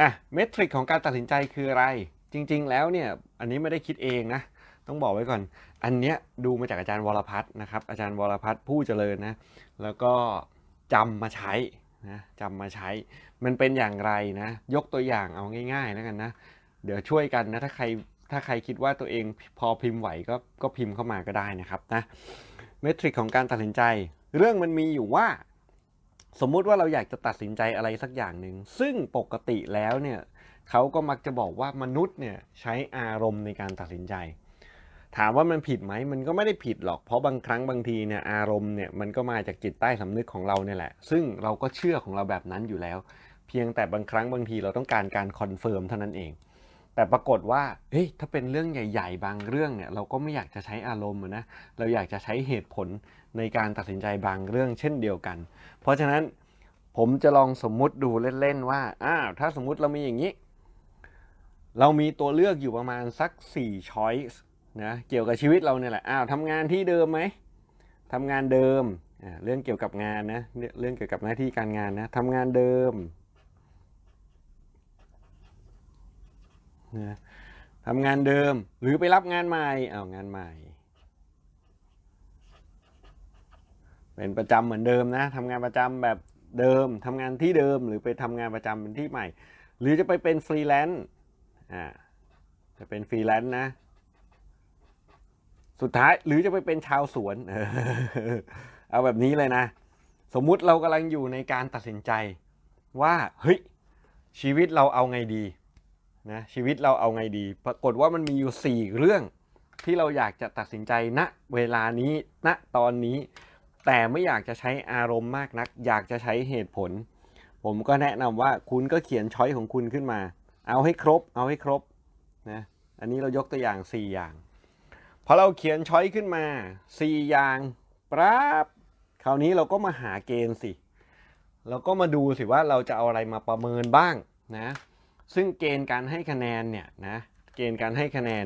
อะเมทริกของการตัดสินใจคืออะไร จริง ๆ แล้วเนี่ยอันนี้ไม่ได้คิดเองนะ ต้องบอกไว้ก่อน อันเนี้ยดูมาจากอาจารย์วรพัฒน์นะครับ อาจารย์วรพัฒน์ผู้เจริญนะ แล้วก็จำมาใช้นะจำมาใช้ มันเป็นอย่างไรนะ ยกตัวอย่างเอาง่าย ๆ แล้วกันนะ เดี๋ยวช่วยกันนะ ถ้าใครถ้าใครคิดว่าตัวเองพอพิมพ์ไหวก็ก็พิมพ์เข้ามาก็ได้นะครับนะ เมทริกของการตัดสินใจ เรื่องมันมีอยู่ว่า สมมุติว่าเราอยากจะตัดสินใจอะไรสักอย่างหนึ่งซึ่งปกติแล้วเนี่ยเขาก็มักจะบอกว่ามนุษย์เนี่ยใช้อารมณ์ในการตัดสินใจ ถามว่ามันผิดไหมมันก็ไม่ได้ผิดหรอก เพราะบางครั้งบางทีเนี่ยอารมณ์เนี่ยมันก็มาจากจิตใต้สำนึกของเราเนี่ยแหละ ซึ่งเราก็เชื่อของเราแบบนั้นอยู่แล้ว เพียงแต่บางครั้งบางทีเราต้องการการคอนเฟิร์มเท่านั้นเอง แต่ปรากฏว่าเฮ้ยถ้าเป็นเรื่องใหญ่ ๆ บางเรื่องเนี่ยเราก็ไม่อยากจะใช้อารมณ์นะเราอยากจะใช้เหตุผลในการตัดสินใจบางเรื่องเช่นเดียวกัน เพราะฉะนั้นผมจะลองสมมุติดูเล่นๆว่าอ้าวถ้าสมมุติเรามีอย่างนี้ เรามีตัวเลือกอยู่ประมาณสัก4 choice นะเกี่ยวกับชีวิตเราเนี่ยแหละอ้าวทำงานที่เดิมไหมทำงานเดิมเรื่องเกี่ยวกับงานนะเรื่องเกี่ยวกับหน้าที่การงานนะทำงานเดิม นะทำงานเดิมหรือไปรับงานใหม่เอางานใหม่ เป็นประจำเหมือนเดิมนะทำงานประจำแบบเดิมทำงานที่เดิมหรือไปทำงานประจำเป็นที่ใหม่ หรือจะไปเป็นฟรีแลนซ์อ่าจะเป็นฟรีแลนซ์นะ สุดท้ายหรือจะไปเป็นชาวสวนเอาแบบนี้เลยนะ สมมุติเรากำลังอยู่ในการตัดสินใจว่าเฮ้ยชีวิตเราเอาไงดี นะชีวิตเราเอาไงดี ปรากฏว่ามันมีอยู่ 4 เรื่องที่เราอยากจะตัดสินใจณเวลานี้ณตอนนี้ แต่ไม่อยากจะใช้อารมณ์มากนัก อยากจะใช้เหตุผล ผมก็แนะนำว่าคุณก็เขียนช้อยของคุณขึ้นมา เอาให้ครบ เอาให้ครบนะอันนี้เรายกตัวอย่าง 4 อย่างพอเราเขียนช้อยขึ้นมา 4 อย่างปั๊บคราวนี้เราก็มาหาเกณฑ์สิเราก็มาดูสิว่าเราจะเอาอะไรมาประเมินบ้างนะ ซึ่งเกณฑ์การให้คะแนนเนี่ยนะเกณฑ์การให้คะแนน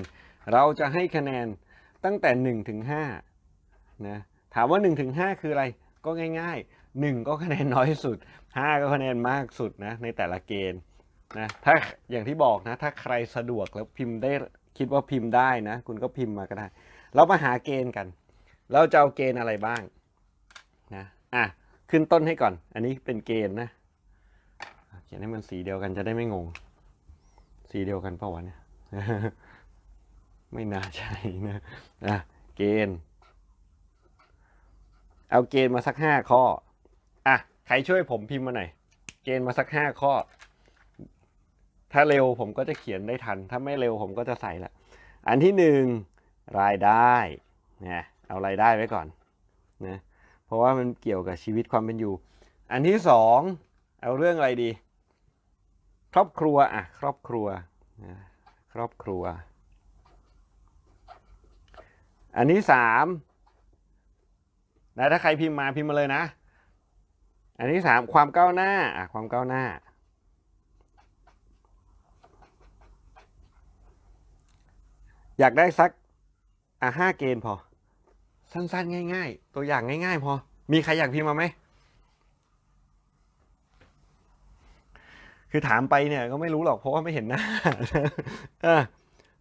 เราจะให้คะแนนตั้งแต่1ถึง5นะถามว่า1ถึง5คืออะไรก็ง่ายๆ 1 ก็คะแนนน้อยสุด 5 ก็คะแนนมากสุดนะในแต่ละเกณฑ์นะถ้าอย่างที่บอกนะถ้าใครสะดวกแล้วพิมพ์ได้คิดว่าพิมพ์ได้นะ คุณก็พิมพ์มาก็ได้ เรามาหาเกณฑ์กัน เราจะเอาเกณฑ์อะไรบ้างนะอะขึ้นต้นให้ก่อน อันนี้เป็นเกณฑ์นะเขียนให้มันสีเดียวกันจะได้ไม่งง สีเดียวกันเปล่าวะเนี่ยไม่น่าใช่นะอะเกณฑ์ เอาเกณฑ์มาสักห้าข้ออะใครช่วยผมพิมพ์มาหน่อยเกณฑ์มาสักห้าข้อ ถ้าเร็วผมก็จะเขียนได้ทัน ถ้าไม่เร็วผมก็จะใส่ละอันที่หนึ่งรายได้นะเอารายได้ไว้ก่อนนะเพราะว่ามันเกี่ยวกับชีวิตความเป็นอยู่ อันที่สองเอาเรื่องอะไรดี รอบครัวอะครอบครัวนะครอบครัว อันที่สามนะถ้าใครพิมพ์มาพิมพ์มาเลยนะ อันที่สามความก้าวหน้าอะความก้าวหน้า อยากได้สักอะห้าเกณฑ์พอ สั้นๆ ง่าย ๆ ตัวอย่างง่าย ๆ พอ มีใครอยากพิมพ์มาไหม คือถามไปเนี่ยก็ไม่รู้หรอกเพราะว่าไม่เห็นหน้า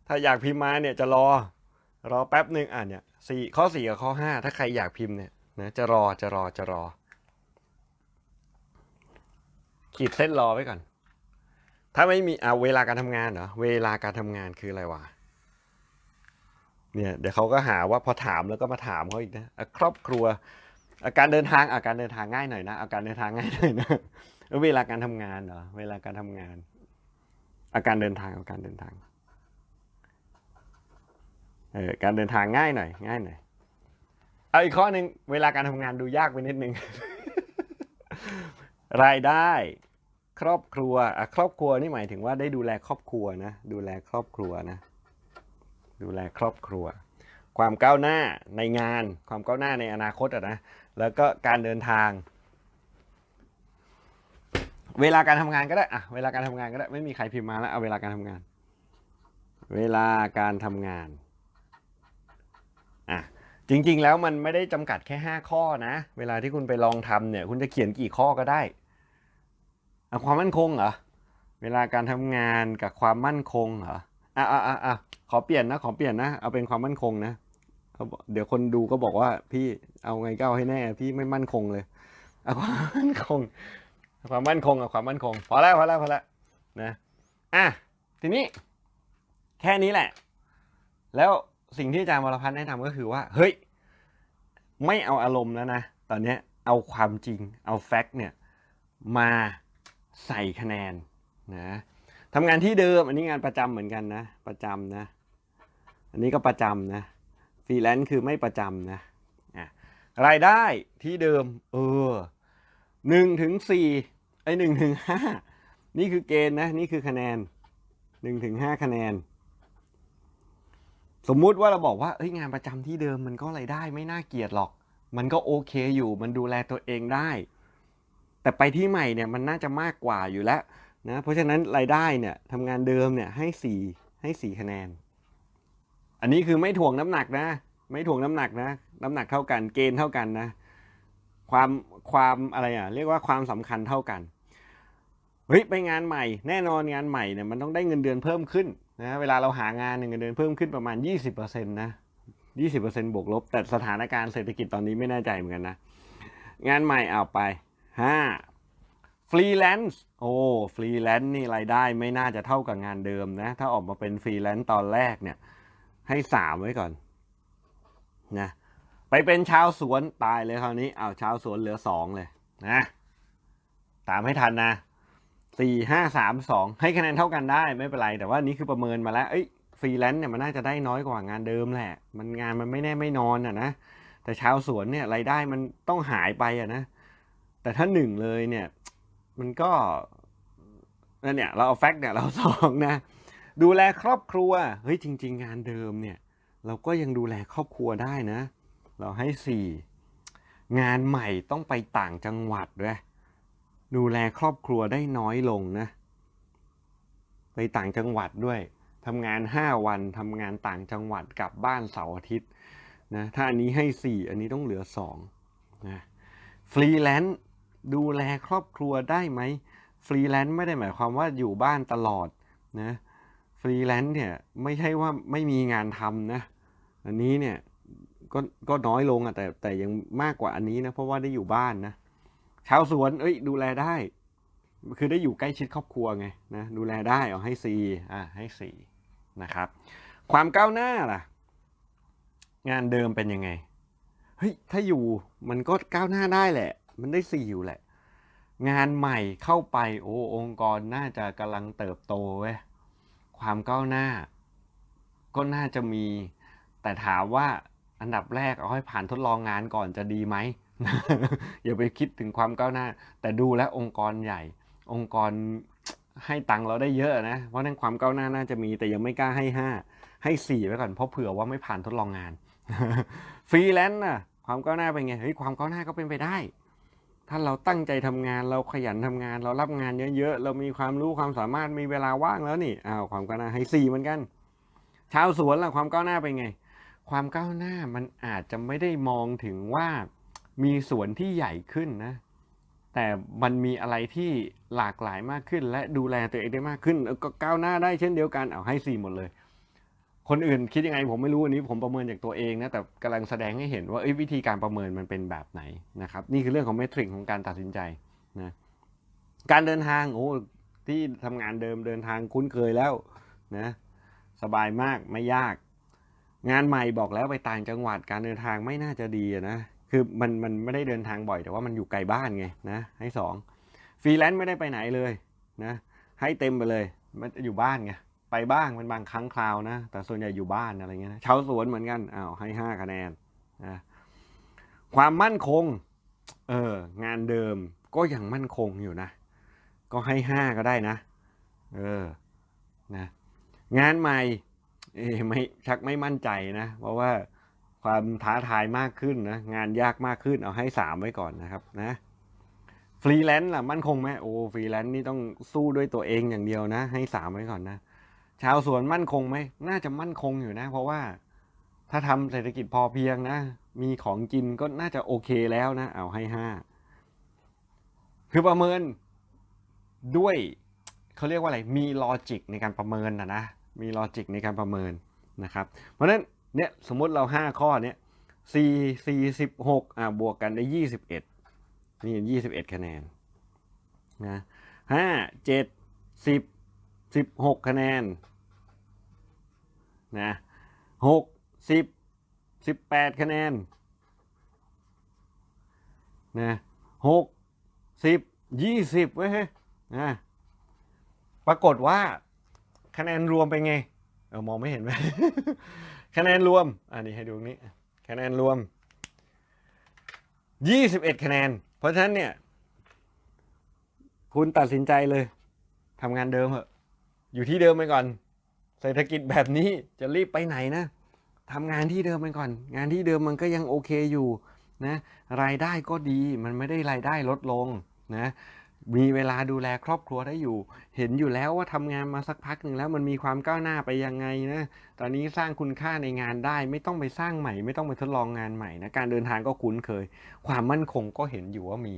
ถ้าอยากพิมพ์มาเนี่ยจะรอ รอแป๊บหนึ่งอะเนี่ยสี่ข้อสี่กับข้อห้าถ้าใครอยากพิมพ์เนี่ยนะจะรอจะรอจะรอ ขีดเส้นรอไว้ก่อน ถ้าไม่มีเอาเวลาการทำงานเหรอเวลาการทำงานคืออะไรวะเนี่ยเดี๋ยวเขาก็หาว่าพอถามแล้วก็มาถามเขาอีกนะครอบครัวอาการเดินทางอาการเดินทางง่ายหน่อยนะอาการเดินทางง่ายหน่อยนะ เวลาการทำงานเหรอเวลาการทำงาน อาการเดินทางอาการเดินทางเออการเดินทางง่ายหน่อยง่ายหน่อยเอาอีกข้อหนึ่งเวลาการทำงานดูยากไปนิดนึง รายได้ ครอบครัวอะครอบครัวนี่หมายถึงว่าได้ดูแลครอบครัวนะดูแลครอบครัวนะ ดูแลครอบครัว ความก้าวหน้าในงาน ความก้าวหน้าในอนาคตอะนะแล้วก็การเดินทาง เวลาการทำงานก็ได้อะเวลาการทำงานก็ได้ไม่มีใครพิมพ์มาแล้วเอาเวลาการทำงาน เวลาการทำงานอะจริง ๆ แล้วมันไม่ได้จำกัดแค่ 5 ข้อนะ เวลาที่คุณไปลองทำเนี่ย คุณจะเขียนกี่ข้อก็ได้อความมั่นคงเหรอเวลาการทำงานกับความมั่นคงเหรออะอะอะอะขอเปลี่ยนนะขอเปลี่ยนนะเอาเป็นความมั่นคงนะเดี๋ยวคนดูก็บอกว่าพี่เอาไงก็เอาให้แน่ พี่ไม่มั่นคงเลยเอาความมั่นคง ความมั่นคงกับความมั่นคง พอแล้วพอแล้วพอแล้วนะอะทีนี้แค่นี้แหละ แล้วสิ่งที่อาจารย์วรพัฒน์แนะนำก็คือว่า เฮ้ย ไม่เอาอารมณ์แล้วนะ ตอนนี้เอาความจริง เอาแฟกต์เนี่ย มาใส่คะแนนนะทำงานที่เดิม อันนี้งานประจำเหมือนกันนะ ประจำนะ อันนี้ก็ประจำนะ ฟรีแลนซ์คือไม่ประจำนะอะรายได้ที่เดิม เออหนึ่งถึงสี่ ไอหนึ่งถึงห้านี่คือเกณฑ์นะ นี่คือคะแนนหนึ่งถึงห้าคะแนน สมมุติว่าเราบอกว่าเอ้ยงานประจำที่เดิมมันก็รายได้ไม่น่าเกลียดหรอก มันก็โอเคอยู่ มันดูแลตัวเองได้ แต่ไปที่ใหม่เนี่ยมันน่าจะมากกว่าอยู่แล้วนะเพราะฉะนั้นรายได้เนี่ยทำงานเดิมเนี่ยให้สี่ให้สี่คะแนน อันนี้คือไม่ถ่วงน้ำหนักนะ ไม่ถ่วงน้ำหนักนะ น้ำหนักเท่ากันเกณฑ์เท่ากันนะ ความความอะไรอะเรียกว่าความสำคัญเท่ากัน เฮ้ยไปงานใหม่ แน่นอนงานใหม่เนี่ยมันต้องได้เงินเดือนเพิ่มขึ้นนะเวลาเราหางานเงินเดือนเพิ่มขึ้นประมาณ 20%นะ20%บวกลบ แต่สถานการณ์เศรษฐกิจตอนนี้ไม่แน่ใจเหมือนกันนะ งานใหม่เอาไป 5 ฟรีแลนซ์โอ้ฟรีแลนซ์นี่รายได้ไม่น่าจะเท่ากับงานเดิมนะ ถ้าออกมาเป็นฟรีแลนซ์ตอนแรกเนี่ย ให้สามไว้ก่อนนะไปเป็นชาวสวนตายเลยคราวนี้เอาชาวสวนเหลือสองเลยนะตามให้ทันนะ สี่ห้าสามสองให้คะแนนเท่ากันได้ไม่เป็นไร แต่ว่านี่คือประเมินมาแล้วเอ้ยฟรีแลนซ์เนี่ยมันน่าจะได้น้อยกว่างานเดิมแหละ มันงานมันไม่แน่ไม่นอนอะนะแต่ชาวสวนเนี่ยรายได้มันต้องหายไปอะนะแต่ถ้าหนึ่งเลยเนี่ยมันก็นั่นเนี่ยเราเอาแฟกต์เนี่ยเราสองนะ ดูแลครอบครัวเฮ้ยจริง ๆ งานเดิมเนี่ยเราก็ยังดูแลครอบครัวได้นะ เราให้สี่งานใหม่ต้องไปต่างจังหวัดด้วย ดูแลครอบครัวได้น้อยลงนะ ไปต่างจังหวัดด้วยทำงานห้าวันทำงานต่างจังหวัดกลับบ้านเสาร์อาทิตย์นะถ้าอันนี้ให้สี่อันนี้ต้องเหลือสองนะฟรีแลนซ์ดูแลครอบครัวได้ไหมฟรีแลนซ์ไม่ได้หมายความว่าอยู่บ้านตลอดนะฟรีแลนซ์เนี่ยไม่ใช่ว่าไม่มีงานทำนะอันนี้เนี่ยก็ก็น้อยลงอะแต่แต่ยังมากกว่าอันนี้นะเพราะว่าได้อยู่บ้านนะ ชาวสวนเอ้ยดูแลได้ คือได้อยู่ใกล้ชิดครอบครัวไงนะดูแลได้เอาให้สี่อ่าให้สี่นะครับ ความก้าวหน้าล่ะ งานเดิมเป็นยังไงเฮ้ยถ้าอยู่มันก็ก้าวหน้าได้แหละ มันได้สี่อยู่แหละ งานใหม่เข้าไปโอ้องค์กรน่าจะกำลังเติบโตเว้ยความก้าวหน้า ก็น่าจะมี แต่ถามว่าอันดับแรกเอาให้ผ่านทดลองงานก่อนจะดีไหม อย่าไปคิดถึงความก้าวหน้า แต่ดูแลองค์กรใหญ่ องค์กรให้ตังเราได้เยอะนะ เพราะนั้นความก้าวหน้าน่าจะมีแต่ยังไม่กล้าให้ห้าให้สี่ไว้ก่อนเพราะเผื่อว่าไม่ผ่านทดลองงานฟรีแลนซ์น่ะความก้าวหน้าเป็นไงเฮ้ยความก้าวหน้าก็เป็นไปได้ ถ้าเราตั้งใจทำงานเราขยันทำงาน เรารับงานเยอะๆเรามีความรู้ความสามารถมีเวลาว่างแล้วนี่อ้าวความก้าวหน้าให้สี่เหมือนกัน ชาวสวนล่ะความก้าวหน้าเป็นไง ความก้าวหน้ามันอาจจะไม่ได้มองถึงว่า มีสวนที่ใหญ่ขึ้นนะ แต่มันมีอะไรที่หลากหลายมากขึ้น และดูแลตัวเองได้มากขึ้น ก็ก้าวหน้าได้เช่นเดียวกันเอาให้สี่หมดเลย คนอื่นคิดยังไงผมไม่รู้อันนี้ผมประเมินจากตัวเองนะแต่กำลังแสดงให้เห็นว่าวิธีการประเมินมันเป็นแบบไหนนะครับ นี่คือเรื่องของเมทริกของการตัดสินใจนะการเดินทางโอ้ที่ทำงานเดิมเดินทางคุ้นเคยแล้วนะสบายมากไม่ยาก งานใหม่บอกแล้วไปต่างจังหวัดการเดินทางไม่น่าจะดีนะ คือมันมันไม่ได้เดินทางบ่อยแต่ว่ามันอยู่ไกลบ้านไงนะให้สองฟรีแลนซ์ไม่ได้ไปไหนเลยนะให้เต็มไปเลยมันอยู่บ้านไงไปบ้างเป็นบางครั้งคราวนะ แต่ส่วนใหญ่อยู่บ้านอะไรเงี้ยนะชาวสวนเหมือนกันอ้าวให้ห้าคะแนนนะความมั่นคงเอองานเดิมก็ยังมั่นคงอยู่นะ ก็ให้ห้าก็ได้นะ เออนะงานใหม่เอไม่ชักไม่มั่นใจนะ เพราะว่า ความท้าทายมากขึ้นนะงานยากมากขึ้นเอาให้สามไว้ก่อนนะครับนะฟรีแลนซ์ล่ะมั่นคงไหมโอ้ฟรีแลนซ์นี่ต้องสู้ด้วยตัวเองอย่างเดียวนะ ให้สามไว้ก่อนนะชาวสวนมั่นคงไหมน่าจะมั่นคงอยู่นะ เพราะว่าถ้าทำเศรษฐกิจพอเพียงนะ มีของกินก็น่าจะโอเคแล้วนะ เอาให้ห้าคือประเมินด้วยเขาเรียกว่าอะไรมีลอจิกในการประเมินนะนะมีลอจิกในการประเมินนะครับ เพราะฉะนั้น เนี่ยสมมติเรา5ข้อเนี้ยสี่สี่สิบหกอ่าบวกกันได้ยี่สิบเอ็ดนี่ยี่สิบเอ็ดคะแนนนะห้าเจ็ดสิบสิบหกคะแนนนะหกสิบสิบแปดคะแนนนะหกสิบยี่สิบเว้ยเฮ้ยนะปรากฏว่าคะแนนรวมเป็นไง เออมองไม่เห็นไหม คะแนนรวม อันนี้ให้ดูนี้ คะแนนรวม 21 คะแนน เพราะฉะนั้นเนี่ย คุณตัดสินใจเลย ทำงานเดิมเหอะอยู่ที่เดิมไปก่อน เศรษฐกิจแบบนี้จะรีบไปไหนนะทำงานที่เดิมไปก่อน งานที่เดิมมันก็ยังโอเคอยู่นะ รายได้ก็ดี มันไม่ได้รายได้ลดลงนะ มีเวลาดูแลครอบครัวได้อยู่ เห็นอยู่แล้วว่าทำงานมาสักพักหนึ่งแล้วมันมีความก้าวหน้าไปยังไงนะ ตอนนี้สร้างคุณค่าในงานได้ ไม่ต้องไปสร้างใหม่ ไม่ต้องไปทดลองงานใหม่นะ การเดินทางก็คุ้นเคย ความมั่นคงก็เห็นอยู่ว่ามี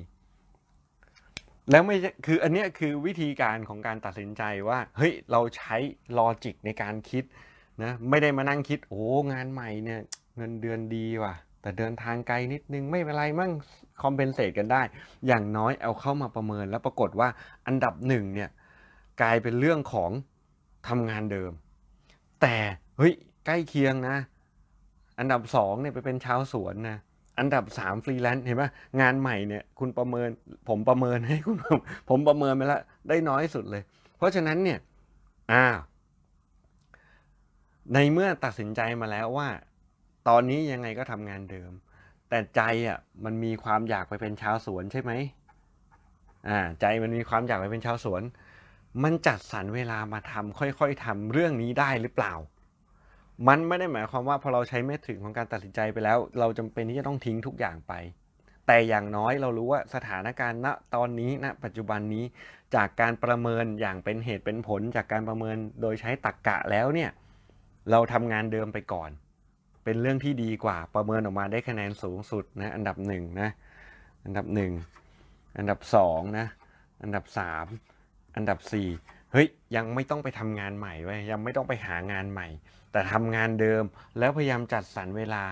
แล้วไม่ใช่คืออันนี้คือวิธีการของการตัดสินใจว่า เฮ้ย เราใช้ลอจิกในการคิดนะ ไม่ได้มานั่งคิด โอ้ งานใหม่เนี่ย เงินเดือนดีว่ะ แต่เดินทางไกลนิดนึงไม่เป็นไรมั่งคอมเพนเซตกันได้ อย่างน้อยเอาเข้ามาประเมิน แล้วปรากฏว่าอันดับหนึ่งเนี่ยกลายเป็นเรื่องของทำงานเดิม แต่เฮ้ยใกล้เคียงนะ อันดับสองเนี่ยไปเป็นชาวสวนนะอันดับสามฟรีแลนซ์เห็นไหมงานใหม่เนี่ยคุณประเมินผมประเมินให้คุณผมประเมินไปแล้วได้น้อยสุดเลย เพราะฉะนั้นเนี่ยอ่าในเมื่อตัดสินใจมาแล้วว่า ตอนนี้ยังไงก็ทำงานเดิม แต่ใจอะมันมีความอยากไปเป็นชาวสวนใช่ไหมอ่าใจมันมีความอยากไปเป็นชาวสวน มันจัดสรรเวลามาทำค่อยๆทำเรื่องนี้ได้หรือเปล่า มันไม่ได้หมายความว่าพอเราใช้เมตริกของการตัดสินใจไปแล้ว เราจำเป็นที่จะต้องทิ้งทุกอย่างไป แต่อย่างน้อยเรารู้ว่าสถานการณ์ณตอนนี้ณปัจจุบันนี้จากการประเมินอย่างเป็นเหตุเป็นผล จากการประเมินโดยใช้ตรรกกะแล้วเนี่ยเราทำงานเดิมไปก่อน เป็นเรื่องที่ดีกว่าประเมินออกมาได้คะแนนสูงสุดนะอันดับหนึ่งนะอันดับหนึ่งอันดับสองนะอันดับสามอันดับสี่เฮ้ยยังไม่ต้องไปทำงานใหม่ไว้ยังไม่ต้องไปหางานใหม่ แต่ทำงานเดิมแล้วพยายามจัดสรรเวลา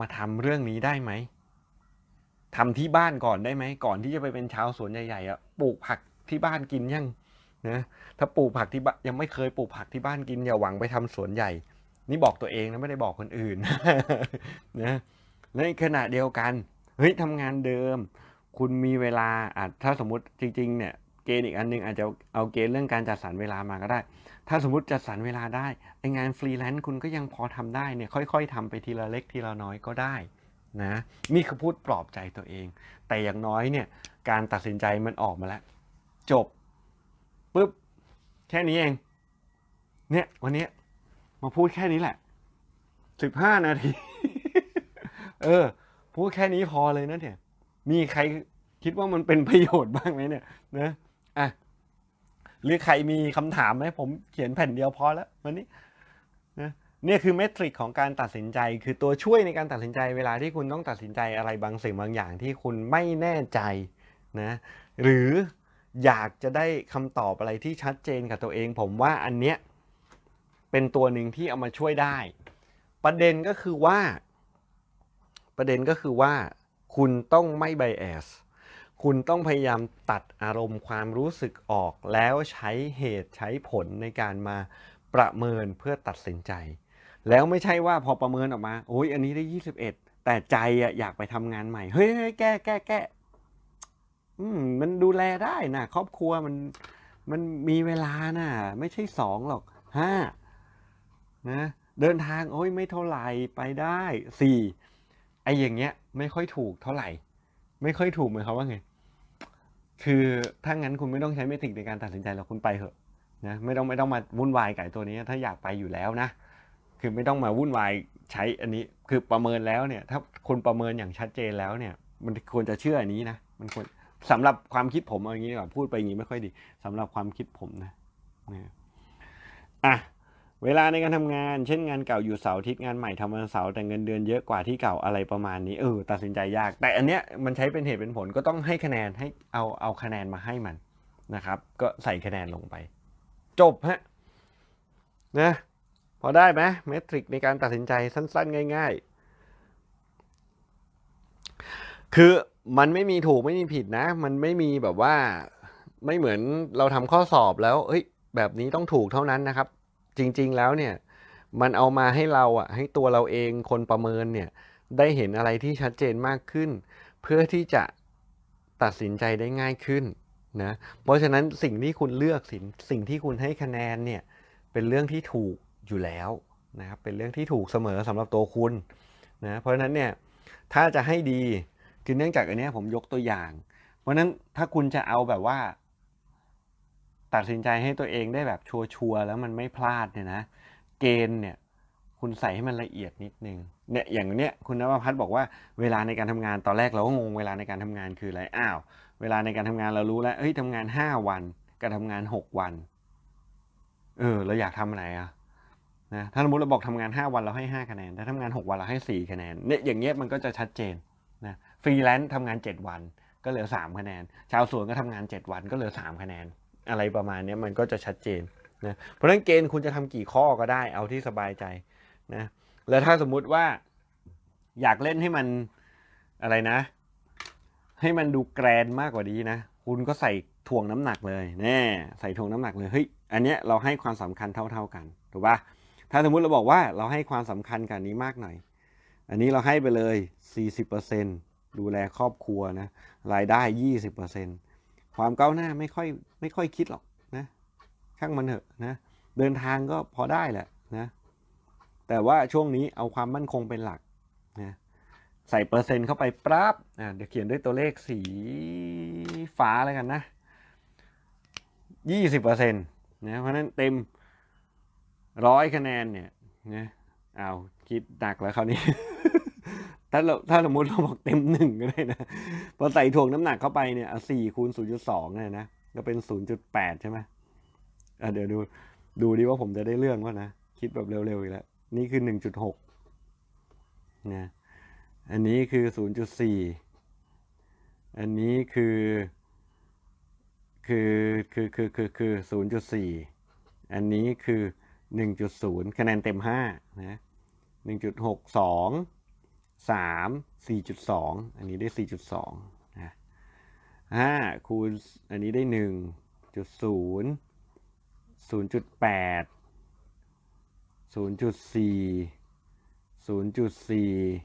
มาทำเรื่องนี้ได้ไหมทำที่บ้านก่อนได้ไหมก่อนที่จะไปเป็นชาวสวนใหญ่ๆอะปลูกผักที่บ้านกินยังนะถ้าปลูกผักที่บ้านยังไม่เคยปลูกผักที่บ้านกินอย่าหวังไปทำสวนใหญ่ นี่บอกตัวเองนะไม่ได้บอกคนอื่นนะในขณะเดียวกันเฮ้ยทำงานเดิม คุณมีเวลาอาจถ้าสมมติจริงๆเนี่ยเกณฑ์อีกอันหนึงอาจจะเอาเกณฑ์เรื่องการจัดสรรเวลามาก็ได้ ถ้าสมมติจัดสรรเวลาได้ไองานฟรีแลนซ์คุณก็ยังพอทำได้เนี่ยค่อย ๆทำไปทีละเล็กทีละน้อยก็ได้นะนี่คือพูดปลอบใจตัวเอง แต่อย่างน้อยเนี่ยการตัดสินใจมันออกมาแล้ว จบปุ๊บแค่นี้เองเนี่ยวันนี้ มาพูดแค่นี้แหละสิบห้านาที เออ พูดแค่นี้พอเลยนะเนี่ย มีใครคิดว่ามันเป็นประโยชน์บ้างไหมเนี่ยนะอะหรือใครมีคำถามไหมผมเขียนแผ่นเดียวพอแล้ววันนี้นะเนี่ยคือเมทริกของการตัดสินใจ คือตัวช่วยในการตัดสินใจเวลาที่คุณต้องตัดสินใจอะไรบางสิ่งบางอย่างที่คุณไม่แน่ใจนะหรืออยากจะได้คำตอบอะไรที่ชัดเจนกับตัวเอง ผมว่าอันเนี้ย เป็นตัวหนึ่งที่เอามาช่วยได้ ประเด็นก็คือว่า ประเด็นก็คือว่า คุณต้องไม่ไบแอสคุณต้องพยายามตัดอารมณ์ความรู้สึกออกแล้วใช้เหตุใช้ผลในการมาประเมินเพื่อตัดสินใจ แล้วไม่ใช่ว่าพอประเมินออกมาโอ้ยอันนี้ได้ 21 แต่ใจอะอยากไปทำงานใหม่เฮ้ยแก้แก้แก้อืมมันดูแลได้นะครอบครัวมันมันมีเวลาน่ะ ไม่ใช่สองหรอกห้า นะเดินทางโอ้ยไม่เท่าไหร่ไปได้สี่ไอ้อย่างเงี้ยไม่ค่อยถูกเท่าไหร่ ไม่ค่อยถูกเหมือนเขาว่าไงคือถ้างั้นคุณไม่ต้องใช้เมทริกในการตัดสินใจหรอกคุณไปเถอะนะไม่ต้องไม่ต้องมาวุ่นวายกับไอ้ตัวนี้ ถ้าอยากไปอยู่แล้วนะคือไม่ต้องมาวุ่นวายใช้อันนี้คือประเมินแล้วเนี่ย ถ้าคุณประเมินอย่างชัดเจนแล้วเนี่ย มันควรจะเชื่ออันนี้นะมันควรสำหรับความคิดผมเอาอย่างนี้ดีกว่าพูดไปอย่างนี้ไม่ค่อยดีสำหรับความคิดผมนะนะอะ เวลาในการทำงาน เช่นงานเก่าอยู่เสาร์อาทิตย์งานใหม่ทำวันเสาร์แต่เงินเดือนเยอะกว่าที่เก่าอะไรประมาณนี้เออตัดสินใจยาก แต่อันเนี้ยมันใช้เป็นเหตุเป็นผลก็ต้องให้คะแนนให้เอาเอาคะแนนมาให้มันนะครับ ก็ใส่คะแนนลงไป จบฮะนะพอได้ไหมเมทริกในการตัดสินใจสั้นๆ ง่าย ๆ คือมันไม่มีถูกไม่มีผิดนะ มันไม่มีแบบว่าไม่เหมือนเราทำข้อสอบแล้วเอ้ยแบบนี้ต้องถูกเท่านั้นนะครับ จริง ๆ แล้วเนี่ยมันเอามาให้เราอะให้ตัวเราเองคนประเมินเนี่ยได้เห็นอะไรที่ชัดเจนมากขึ้น เพื่อที่จะตัดสินใจได้ง่ายขึ้นนะเพราะฉะนั้นสิ่งที่คุณเลือกสิ่งสิ่งที่คุณให้คะแนนเนี่ยเป็นเรื่องที่ถูกอยู่แล้วนะครับเป็นเรื่องที่ถูกเสมอสำหรับตัวคุณนะเพราะฉะนั้นเนี่ยถ้าจะให้ดีคือเนื่องจากอันนี้ผมยกตัวอย่าง เพราะฉะนั้นถ้าคุณจะเอาแบบว่า ตัดสินใจให้ตัวเองได้แบบชัวร์ๆแล้วมันไม่พลาดเนี่ยนะ เกณฑ์เนี่ยคุณใส่ให้มันละเอียดนิดนึงเนี่ยอย่างเนี้ยคุณนวพัฒน์บอกว่าเวลาในการทำงานตอนแรกเราก็งงเวลาในการทำงานคืออะไรอ้าวเวลาในการทำงานเรารู้แล้วเฮ้ยทำงานห้าวันกับทำงานหกวัน เออเราอยากทำอะไรอะนะถ้าสมมติเราบอกทำงาน 5 วันเราให้ 5 คะแนนถ้าทำงาน 6 วันเราให้ 4 คะแนนเนี่ยอย่างเงี้ยมันก็จะชัดเจนนะฟรีแลนซ์ทำงาน 7 วันก็เหลือ 3 คะแนน ชาวสวนก็ทำงาน 7 วันก็เหลือ 3 คะแนน อะไรประมาณนี้มันก็จะชัดเจนนะเพราะฉะนั้นเกณฑ์คุณจะทำกี่ข้อก็ได้เอาที่สบายใจนะแล้วถ้าสมมุติว่าอยากเล่นให้มันอะไรนะ ให้มันดูแกรนมากกว่านี้นะ คุณก็ใส่ถ่วงน้ำหนักเลยแน่ใส่ถ่วงน้ำหนักเลยเฮ้ยอันเนี้ยเราให้ความสำคัญเท่า ๆกันถูกปะถ้าสมมุติเราบอกว่าเราให้ความสำคัญกับนนี้มากหน่อย อันนี้เราให้ไปเลย 40%ดูแลครอบครัวนะรายได้ 20% ความก้าวหน้าไม่ค่อยไม่ค่อยคิดหรอกนะช่างมันเถอะนะเดินทางก็พอได้แหละนะแต่ว่าช่วงนี้เอาความมั่นคงเป็นหลักนะใส่เปอร์เซ็นต์เข้าไปปราบอ่าเดี๋ยวเขียนด้วยตัวเลขสีฟ้าแล้วกันนะยี่สิบเปอร์เซ็นต์นะเพราะฉะนั้นเต็มร้อยคะแนนเนี่ยนะเอาคิดหนักแล้วคราวนี้ ถ้าเราถ้าสมมติเราบอกเต็มหนึ่งก็ได้นะพอใส่ถ่วงน้ำหนักเข้าไปเนี่ยสี่คูณศูนย์จุดสองเนี่ยนะก็เป็นศูนย์จุดแปดใช่ไหมอะเดี๋ยวดูดูดิว่าผมจะได้เรื่องว่านะ คิดแบบเร็วๆอีกแล้ว นี่คือหนึ่งจุดหกนะอันนี้คือศูนย์จุดสี่อันนี้คือคือคือคือคือคือศูนย์จุดสี่อันนี้คือหนึ่งจุดศูนย์คะแนนเต็มห้านะหนึ่งจุดหกสอง 3 4.2 อันนี้ได้ 4.2นะ5คูณอันนี้ได้ 1.0 0.8 0.4 0.4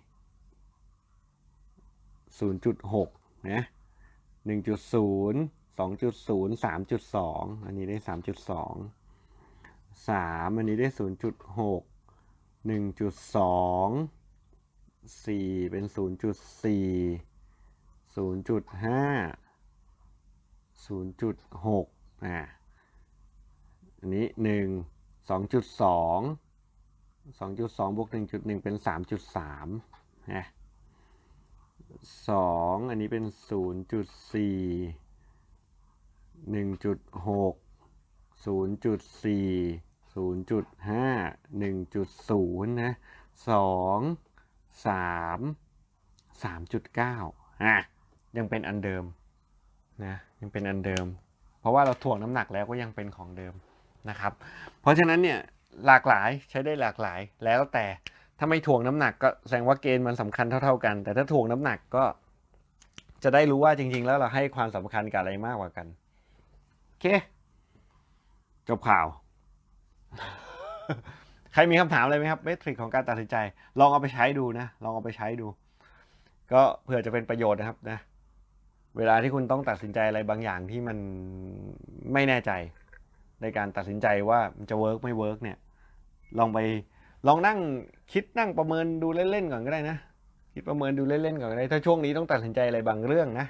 0.6นะ1.0 2.0 3.2 อันนี้ได้ 3.2 3อสอันนี้ได้ 0.6 1.2 สี่เป็นศูนย์จุดสี่ศูนย์จุดห้าศูนย์จุดหกอ่าอันนี้หนึ่งสองจุดสองสองจุดสองบวกหนึ่งจุดหนึ่งเป็นสามจุดสามนะสองอันนี้เป็นศูนย์จุดสี่หนึ่งจุดหกศูนย์จุดสี่ศูนย์จุดห้าหนึ่งจุดศูนย์นะสอง สามสามจุดเก้าอะยังเป็นอันเดิมนะยังเป็นอันเดิม เพราะว่าเราถ่วงน้ำหนักแล้วก็ยังเป็นของเดิมนะครับ เพราะฉะนั้นเนี่ยหลากหลายใช้ได้หลากหลายแล้วแต่ถ้าไม่ถ่วงน้ำหนักก็แสดงว่าเกณฑ์มันสำคัญเท่า ๆกัน แต่ถ้าถ่วงน้ำหนักก็ จะได้รู้ว่าจริง ๆ แล้วเราให้ความสำคัญกับอะไรมากกว่ากันโอเคจบข่าว ครมีคำถามอะไรไหมครับเมทริกของการตัดสินใจ ลองเอาไปใช้ดูนะ ลองเอาไปใช้ดู ก็เผื่อจะเป็นประโยชน์นะครับนะ เวลาที่คุณต้องตัดสินใจอะไรบางอย่างที่มันไม่แน่ใจ ในการตัดสินใจว่ามันจะเวิร์กไม่เวิร์กเนี่ย ลองไปลองนั่งคิดนั่งประเมินดูเล่นๆก่อนก็ได้นะ คิดประเมินดูเล่นๆก่อนก็ได้ ถ้าช่วงนี้ต้องตัดสินใจอะไรบางเรื่องนะ